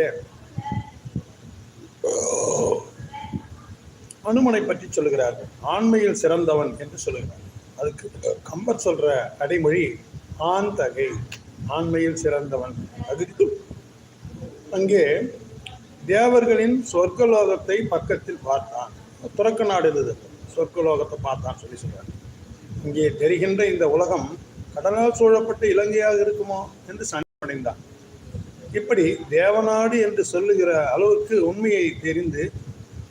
அதிகாரத்திலே அனுமனை பற்றி சொல்லுகிறார்கள் ஆண்மையில் சிறந்தவன் என்று சொல்லுகிறார். அதுக்கு கம்பர் சொல்ற அடைமொழி ஆண் தகை ஆண்மையில் சிறந்தவன். அதுக்கு அங்கே தேவர்களின் சொர்க்கலோகத்தை பக்கத்தில் பார்த்தான். துறக்க நாடு இருந்தது. சொர்க்கலோகத்தை பார்த்தான் சொல்லி சொல்றார். இங்கே தெரிகின்ற இந்த உலகம் கடலால் சூழப்பட்ட இலங்கையாக இருக்குமோ என்று சனி அடைந்தான். இப்படி தேவநாடு என்று சொல்லுகிற அளவுக்கு உண்மையை தெரிந்து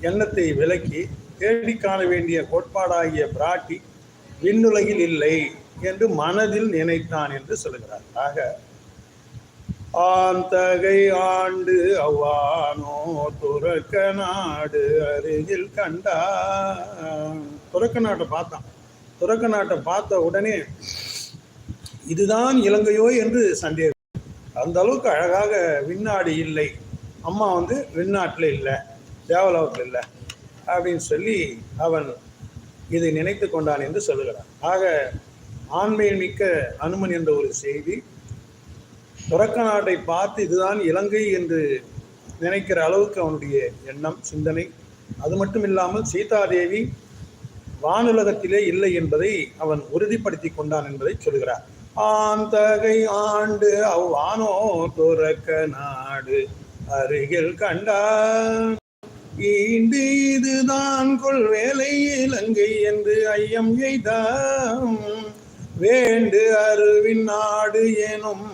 எண்ணத்தை விலக்கி தேடி காண வேண்டிய கோட்பாடாகிய பிராட்டி விண்ணுலகில் இல்லை என்று மனதில் நினைத்தான் என்று சொல்லுகிறார் ஆக ஆந்தகை ஆண்டு அவ்வானோ துறக்க நாடு அருகில் கண்டா துறக்க நாட்டை பார்த்தான். துறக்க நாட்டை பார்த்த உடனே இதுதான் இலங்கையோ என்று சந்தேகம். அந்த அளவுக்கு அழகாக விண்ணாடு இல்லை. அம்மா வந்து விண்ணாட்டில் இல்லை தேவலோகத்தில் இல்லை அப்படின்னு சொல்லி அவன் இதை நினைத்து கொண்டான் என்று சொல்லுகிறான். ஆக ஆண்மையில் மிக்க அனுமன் என்ற ஒரு செய்தி துறக்க நாட்டை பார்த்து இதுதான் இலங்கை என்று நினைக்கிற அளவுக்கு அவனுடைய எண்ணம் சிந்தனை. அது மட்டும் இல்லாமல் சீதாதேவி வானுலகத்திலே இல்லை என்பதை அவன் உறுதிப்படுத்தி கொண்டான் என்பதை சொல்கிறார் ஆந்தகை ஆண்டு அவ்வானோ துறக்க நாடு அருகில் கண்டான் ஈண்டு இதுதான் கொள் வேலை இலங்கை என்று ஐயம் எய்தாம். வேண்டு அருவின் நாடு எனும்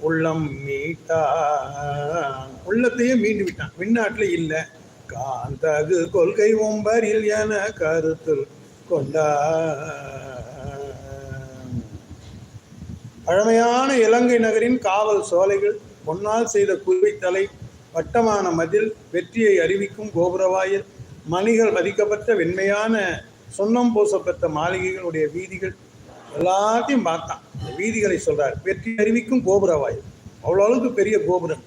உள்ளம் மீட்டா உள்ளத்தையே மீண்டு விட்டான். விண்ணாட்டில் இல்லை. காந்தகு கொள்கை ஒம்பரில் என கருத்தில் கொண்டார். பழமையான இலங்கை நகரின் காவல் சோலைகள் பொன்னால் செய்த குருவித்தலை வட்டமான மதில் வெற்றியை அறிவிக்கும் கோபுரவாயில் மணிகள் பதிக்கப்பட்ட வெண்மையான சொன்னம் பூசப்பட்ட மாளிகைகளுடைய வீதிகள் எல்லாத்தையும் பார்த்தான். இந்த வீதிகளை சொல்றார் வெற்றி அறிவிக்கும் கோபுரவாயில் அவ்வளோ அளவுக்கு பெரிய கோபுரம்.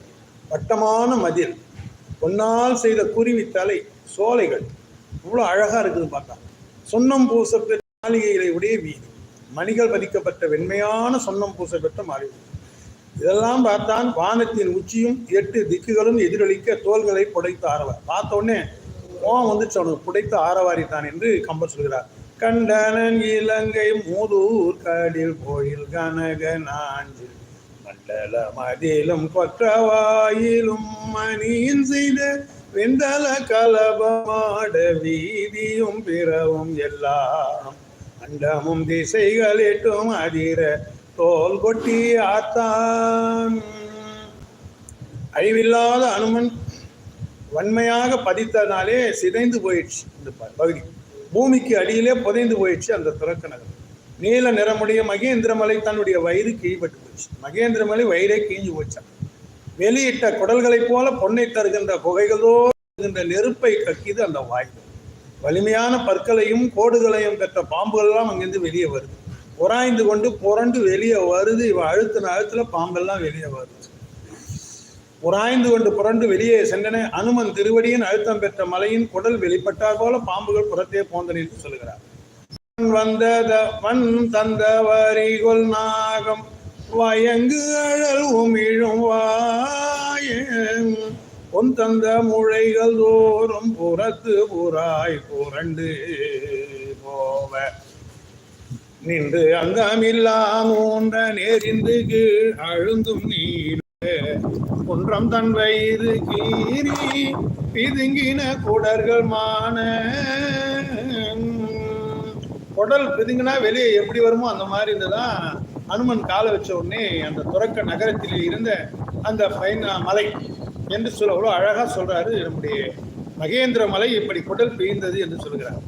வட்டமான மதில் பொன்னால் செய்த குருவி தலை சோலைகள். இவ்வளோ அழகாக இருக்குது பார்த்தா சொன்னம் பூசப்பெற்ற மாளிகைகளை உடைய வீதி. மணிகள் பதிக்கப்பட்ட வெண்மையான சொன்னம் பூசப்பெற்ற மாறிவிடும் இதெல்லாம் பார்த்தான் வானத்தின் உச்சியும் எட்டு திக்குகளும் எதிரொலிக்க தோள்களை புடைத்து ஆரவார். பார்த்தோடனே உடனே வந்து வந்துச்சு அவனுக்கு புடைத்து ஆரவாரித்தான் என்று கம்பர் சொல்கிறார். கண்டனன் இலங்கை மூதூர் காடில் கோயில் கனக நாஞ்சில் மண்டல மதிலும் கொற்றவாயிலும் மணியின் செய்த வெந்தல கலபமாட வீதியும் பிறவும் எல்லாம் அண்டமும் திசைகள் எட்டும் அதிர தோல் கொட்டி ஆத்தான். அழிவில்லாத அனுமன் வன்மையாக பதித்தனாலே சிதைந்து போயிடுச்சு இந்த ப- பகுதி. பூமிக்கு அடியிலே புதைந்து போயிடுச்சு அந்த துறக்க நகரம். நீல நிறமுடைய மகேந்திரமலை தன்னுடைய வயிறு கீழ்பட்டு போச்சு. மகேந்திரமலை வயிறே கீஞ்சு போச்சான் வெளியிட்ட குடல்களைப் போல பொன்னை தருகின்ற புகைகளோ தருகின்ற நெருப்பை கக்கிது அந்த வாய்ப்பு. வலிமையான பற்களையும் கோடுகளையும் பெற்ற பாம்புகள்லாம் அங்கேருந்து அங்கிருந்து வெளியே வருது. உராய்ந்து கொண்டு புரண்டு வெளியே வருது. இவன் அழுத்தின அழுத்துல பாம்பெல்லாம் வெளியே வருது. உராய்ந்து கொண்டு புரண்டு வெளியே சென்றன அனுமன் திருவடியின் அழுத்தம் பெற்ற மலையின் குடல் வெளிப்பட்டார் போல பாம்புகள் புறத்தே போந்தன என்று சொல்கிறார் மண் வந்த தந்த வரிகொள் நாகம் வயங்கு அழல் உமிழும் வாயன். உன் தந்த முளைகள் தோறும் புறத்து புறாய் புரண்டு போவ. நின்று அங்கமில்லாம் ஊன்ற நேரிந்து கீழ் அழுந்தும் நீர் குன்றம் தன் வயிறு கீறி பிதுங்கின குடர்கள் மான. குடல் பிதுங்கினா வெளியே எப்படி வருமோ அந்த மாதிரி இருந்துதான் அனுமன் காலை வச்ச உடனே அந்த துறக்க நகரத்தில் இருந்த அந்த பைன மலை என்று சொல்ல அவ்வளோ அழகாக சொல்கிறாரு நம்முடைய மகேந்திர மலை இப்படி குடல் பெய்ந்தது என்று சொல்கிறார்.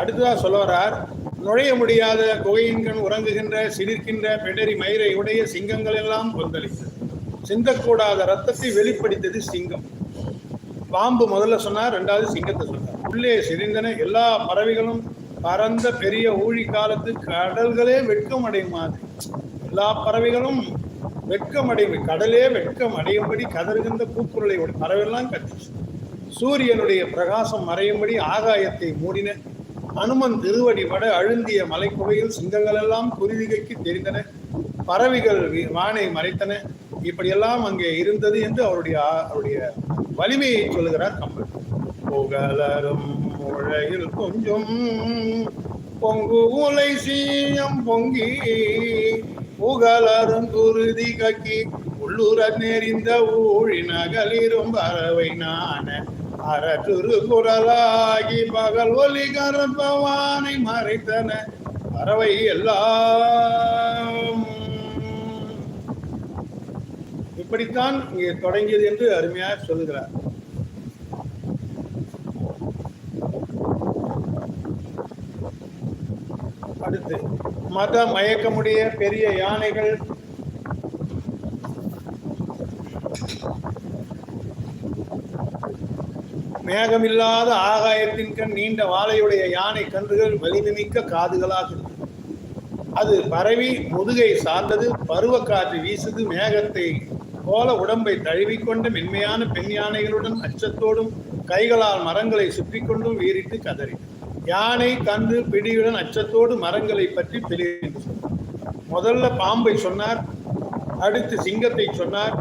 அடுத்ததா சொல்ல வரார் நுழைய முடியாத குகையின்கண் உறங்குகின்ற சிரிக்கின்ற பெடரி மயிரை உடைய சிங்கங்கள் எல்லாம் கொந்தளித்தது. சிந்தக்கூடாத ரத்தத்தை வெளிப்படுத்தது சிங்கம். பாம்பு முதல்ல சொன்னார் ரெண்டாவது சிங்கத்தை சொன்னார். உள்ளே சிரிந்தன எல்லா பறவைகளும் பரந்த பெரிய ஊழி காலத்து கடல்களே வெட்கம் அடையும் மாதிரி எல்லா பறவைகளும் வெட்கம் அடையும் கடலே வெட்கம் அடையும்படி கதறுகின்ற கூக்குரலை உடைய பறவையெல்லாம் கத்துச்சு சூரியனுடைய பிரகாசம் மறையும்படி ஆகாயத்தை மூடின அனுமன் திருவடி பட அழுந்திய மலைக்குகையில் சிங்கங்களெல்லாம் குருவிகைக்கு தெரிந்தன. பறவைகள் வானை மறைத்தன. இப்படியெல்லாம் அங்கே இருந்தது என்று அவருடைய அவருடைய வலிமையை சொல்லுகிறார் கம்பன். புகழரும் முழையில் கொஞ்சம் பொங்கு உலை சீயம் பொங்கி புகழரும் குருதி கக்கி உள்ளூர நெறிந்த ஊழி நகலிரும் பறவை நான அறற்றுரு குரலாகி பகல் ஒலி கரப்பவானை மறைத்தன. பறவை எல்லாம். இப்படித்தான் இங்கே தொடங்கியது என்று அருமையாக சொல்கிறார் அடுத்து மத மயக்கமுடைய பெரிய யானைகள். மேகமில்லாத ஆகாயத்தின் கண் நீண்ட வாழையுடைய யானை கன்றுகள் வலிமைமிக்க காதுகளாக அது பரவி முதுகை சார்ந்தது பருவக்காற்று வீசுது மேகத்தை போல உடம்பை தழுவிக்கொண்டு மென்மையான பெண் யானைகளுடன் அச்சத்தோடும் கைகளால் மரங்களை சுற்றி கொண்டும் வீறிட்டு கதறி யானை கன்று பிடியுடன் அச்சத்தோடு மரங்களை பற்றி பெரிய முதல்ல பாம்பை சொன்னார் அடுத்து சிங்கத்தை சொன்னார்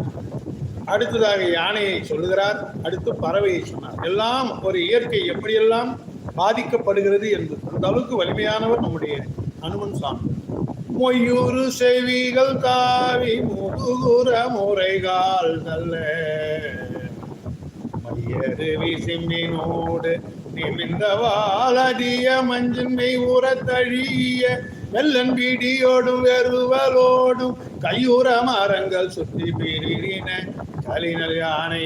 அடுத்ததாக யானையை சொல்லுகிறார் அடுத்து பறவையை சொன்னார். எல்லாம் ஒரு இயற்கை எப்படியெல்லாம் பாதிக்கப்படுகிறது என்று அந்த அளவுக்கு வலிமையானவர் நம்முடைய அனுமன் சாமி. மொய்யூறு செவிகள் தாவி முதுகுற முறைகால் நல்ல மையரு சிம்மினோடு நிமிந்த வாழடிய மஞ்சின்மை உரத்தழிய வெள்ளன் பீடியோடும் வெறுவலோடும் கையுற மரங்கள் சுற்றி பிரின கலினல் யானை.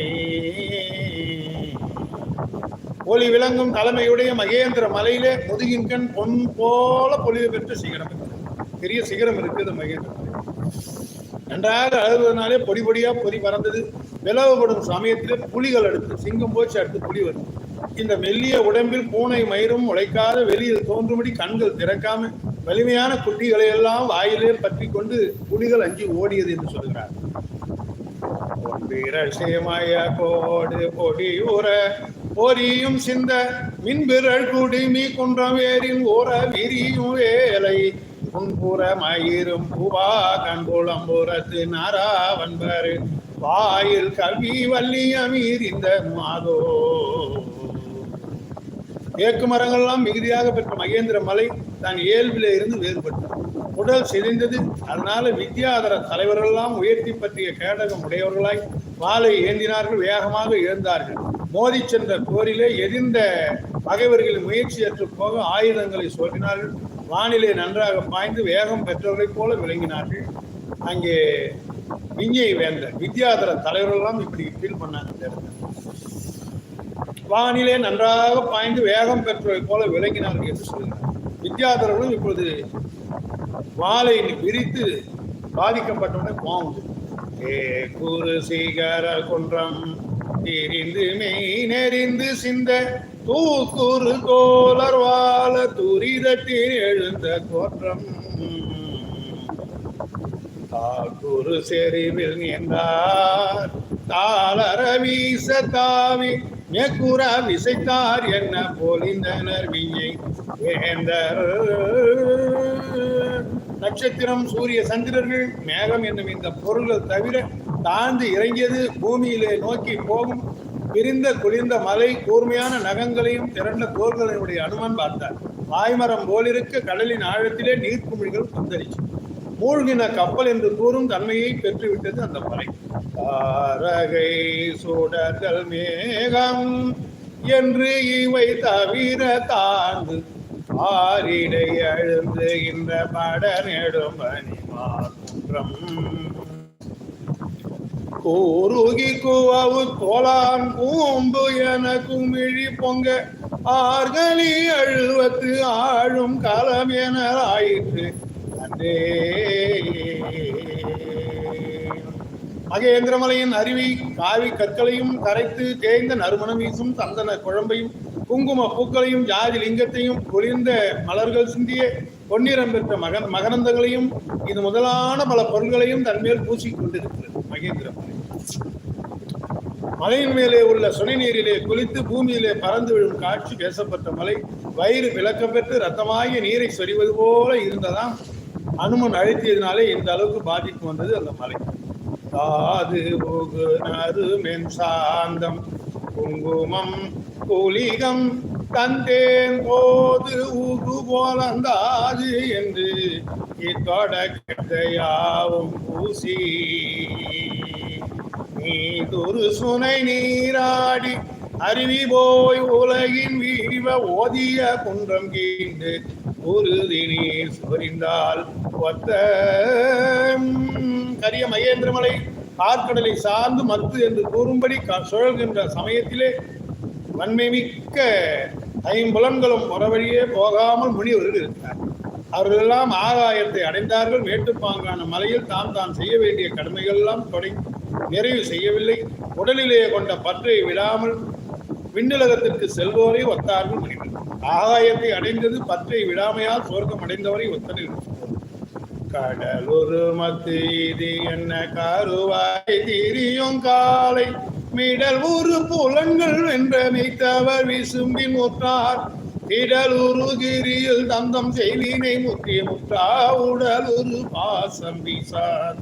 ஒளி விளங்கும் தலைமையுடைய மகேந்திர மலையிலே முதுகின் கண் பொன் போல பொலிவு பெற்ற சிகரம் பெரிய சிகரம் இருக்குது மகேந்திர மலை. நன்றாக அழுவதனாலே பொடி பொடியா பொறி பறந்தது. விளவுபடும் சமயத்திலே புலிகள் அடுத்து சிங்கம் போச்சு அடுத்து புலி வருது. இந்த மெல்லிய உடம்பில் பூனை மயிரும் உழைக்காத வெளியில் தோன்றும்படி கண்கள் திறக்காம வலிமையான குட்டிகளை எல்லாம் வாயிலே பற்றி கொண்டு புலிகள் அஞ்சி ஓடியது என்று சொல்கிறார். வீரசேமய கோடு பொடி உற பொரியும் சிந்த மின்பிரள் குடிமி குன்றம் வேரின் ஓர விரியும் வேலை. முன்புற மயிரும் பூவா கண்புலம்புறத்து நாராவன்பர். வாயில் கவி வல்லியமீர் இந்த மாதோ. ஏக்கு மரங்கள்லாம் மிகுதியாக பெற்ற மகேந்திர மலை தான் இயல்பிலே இருந்து வேறுபட்டது. உடல் சிதைந்தது அதனால வித்யாதர தலைவர்கள்லாம் உயர்த்தி பற்றிய கேடகம் உடையவர்களாய் வாளை ஏந்தினார்கள் வேகமாக இழந்தார்கள் மோதி சென்ற போரிலே எதிர்ந்த பகைவர்களின் முயற்சியற்று போக ஆயுதங்களை சோற்றினார்கள் வானிலை நன்றாக பாய்ந்து வேகம் பெற்றவர்களைப் போல விளங்கினார்கள். அங்கே விஞ்ஞை வேந்த வித்யாதர தலைவர்கள்லாம் இப்படி ஃபீல் பண்ணாங்க இந்த இடத்துல. வானிலே நன்றாக பாய்ந்து வேகம் பெற்றவை போல விளங்கினார்கள் என்று சொல்கிறார் வித்யாதரர்களும் இப்பொழுது வாளை விரித்து பாதிக்கப்பட்டவுடனே பாவுண்டு ஏ குரு சீகர குன்றம் திரிந்து மெய் நெறிந்து சிந்த தூக்குரு கோலர் வாழ துரிதத்தில் எழுந்த தோற்றம். தாக்குரு செறிவில் நின்றார் தாளர வீச தாவி மேற்கூறா விசைத்தார் என்ன போலிந்தனர் விஞ்ஞை வேந்தர் நட்சத்திரம் சூரிய சந்திரர்கள் மேகம் என்னும் இந்த பொருள்கள் தவிர தாழ்ந்து இறங்கியது பூமியிலே நோக்கி போகும். பிரிந்த குளிர்ந்த மலை கூர்மையான நகங்களையும் திரண்ட கோர்களினுடைய அனுமன் பார்த்தார். பாய்மரம் போலிருக்க கடலின் ஆழத்திலே நீர்க்குமிழ்கள் கொந்தளிச்சு மூழ்கின கப்பல் என்று கூறும் தன்மையை பெற்றுவிட்டது அந்த மலை. தாரகை சுடர்கள் மேகம் என்று இவை தவிர தாழ்ந்து ஆரிடை அழுந்து இந்த பட நெடும் குன்றம் கூறுகி குவவு தோளான் கூம்பு என குமிழி பொங்க ஆர்களி அழுவத்து ஆழும் களம் என ஆயிற்று. அன்றே. மகேந்திரமலையின் அருவி காவி கற்களையும் கரைத்து தேய்ந்த நறுமணம் வீசும் சந்தன குழம்பையும் குங்கும பூக்களையும் ஜாதி லிங்கத்தையும் குளிர்ந்த மலர்கள் சிந்திய பொன்னிறம் பெற்ற மகன் மகனந்தங்களையும் இது முதலான பல பொருள்களையும் தன்மேல் பூசிக் கொண்டிருக்கிறது மகேந்திரமலை. மலையின் மேலே உள்ள சுனை நீரிலே குளித்து பூமியிலே பறந்து விழும் காட்சி பேசப்பட்ட மலை வயிறு விளக்கம் பெற்று ரத்தமாகிய நீரை சொரிவது போல இருந்ததாம். அனுமன் அழைத்தியதினாலே இந்த அளவுக்கு பாதிப்பு வந்தது அந்த மலை. காது புகு நறுமென் சாந்தம். குங்குமம் புலிகம் தந்தேன் போது உகு போலந்தாது என்று இத்தொடக்கத்தையாவும் பூசி. நீதுரு சுனை நீராடி அருவி போய் உலகின் வீவ ஓதிய குன்றம் கீண்டு உறுதி நீர் சொரிந்தால் ஒத்த கரிய மகேந்திரமலை ஆற்கடலை சார்ந்து மத்து என்று கூறும்படி க- சுழல்கின்ற சமயத்திலே வன்மை மிக்க ஐம்புலன்களும் புறவழியே போகாமல் முனிவர்கள் இருக்கிறார். அவர்களெல்லாம் ஆகாயத்தை அடைந்தார்கள். மேட்டுப்பாங்கான மலையில் தாம் தான் செய்ய வேண்டிய கடமைகள் எல்லாம் தொடங்கி நிறைவு செய்யவில்லை. உடலிலே கொண்ட பற்றை விடாமல் விண்ணுலகத்திற்கு செல்வோரை ஒத்தார்கள் முனிவர் ஆகாயத்தை அடைந்தது பற்றை விடாமையால் சுவர்க்கம் அடைந்தவரை ஒத்தனை கடலுரு மத்து என்ன கருவாய் திரியும் காலை? மிடல் ஒரு புலங்கள் வென்ற மெய்த்தவர் விசும்பி முற்றார் இடலுரு கிரியில் தந்தம் செய்தினை முற்றிய முற்றா. உடலுரு பாசம் வீசார்.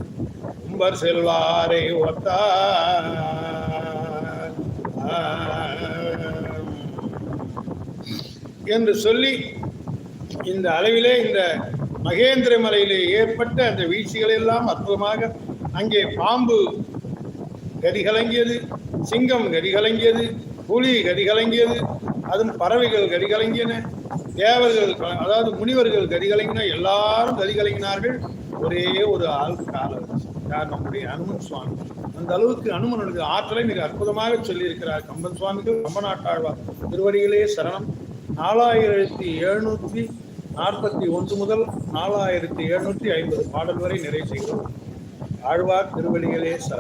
செல்வாரை ஒத்தார் என்று சொல்லி இந்த அளவிலே இந்த மகேந்திர மலையிலே ஏற்பட்ட அந்த வீழ்ச்சிகள் எல்லாம் அற்புதமாக அங்கே பாம்பு கதிகலங்கியது சிங்கம் கதிகலங்கியது புலி கதிகலங்கியது அதுவும் பறவைகள் கதிகலங்கியன தேவர்கள் அதாவது முனிவர்கள் கதிகலங்கின எல்லாரும் கதிகலங்கினார்கள் ஒரே ஒரு ஆள் காலம். யார்? நம்முடைய அனுமன் சுவாமி. அந்த அளவுக்கு அனுமனுடைய ஆற்றலை மிக அற்புதமாக சொல்லியிருக்கிறார் கம்பன் சுவாமிகள். கம்பநாட்டாழ்வார் திருவடிகளே சரணம். நாலாயிரத்தி எழுநூற்றி நாற்பத்தி ஒன்று முதல் நாலாயிரத்தி எழுநூற்றி ஐம்பது பாடல் வரை நிறைவு செய்கிறோம். ஆழ்வார் திருவடிகளே சரணம்